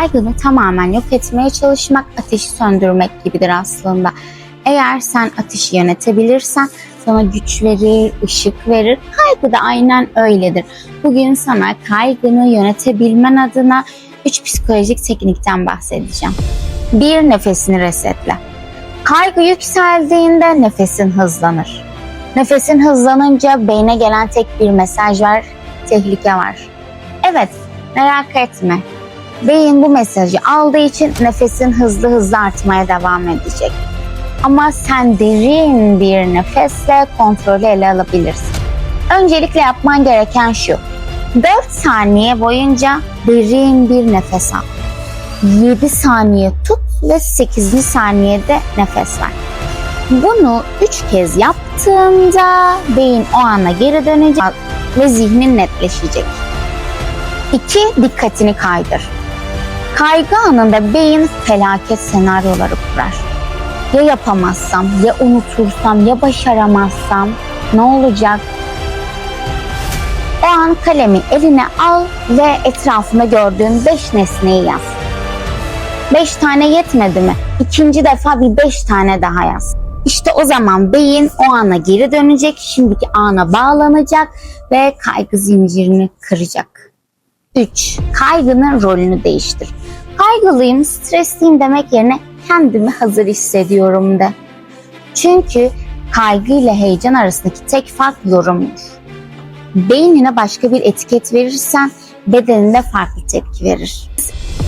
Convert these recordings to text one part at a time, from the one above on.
Kaygını tamamen yok etmeye çalışmak ateşi söndürmek gibidir aslında. Eğer sen ateşi yönetebilirsen sana güç verir, ışık verir. Kaygı da aynen öyledir. Bugün sana kaygını yönetebilmen adına 3 psikolojik teknikten bahsedeceğim. Bir nefesini resetle. Kaygı yükseldiğinde nefesin hızlanır. Nefesin hızlanınca beyne gelen tek bir mesaj var, tehlike var. Evet, merak etme. Beyin bu mesajı aldığı için nefesin hızlı hızlı artmaya devam edecek. Ama sen derin bir nefesle kontrolü ele alabilirsin. Öncelikle yapman gereken şu. 4 saniye boyunca derin bir nefes al. 7 saniye tut ve 8. saniyede nefes ver. Bunu 3 kez yaptığında beyin o ana geri dönecek ve zihnin netleşecek. 2. Dikkatini kaydır. Kaygı anında beyin felaket senaryoları kurar. Ya yapamazsam, ya unutursam, ya başaramazsam ne olacak? O an kalemi eline al ve etrafında gördüğün 5 nesneyi yaz. 5 tane yetmedi mi? İkinci defa bir 5 tane daha yaz. İşte o zaman beyin o ana geri dönecek, şimdiki ana bağlanacak ve kaygı zincirini kıracak. 3. Kaygının rolünü değiştir. Kaygılıyım, stresliyim demek yerine kendimi hazır hissediyorum de. Çünkü kaygı ile heyecan arasındaki tek fark yorumdur. Beynine başka bir etiket verirsen bedeninde farklı tepki verir.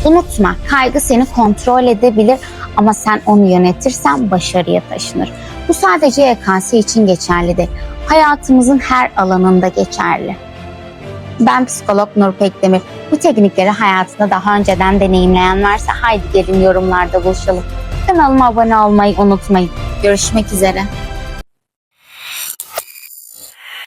Unutma, kaygı seni kontrol edebilir ama sen onu yönetirsen başarıya taşınır. Bu sadece YKS için geçerli değil. Hayatımızın her alanında geçerli. Ben psikolog Nur Pekdemir. Bu teknikleri hayatında daha önceden deneyimleyen varsa haydi gelin yorumlarda buluşalım. Kanalıma abone olmayı unutmayın. Görüşmek üzere.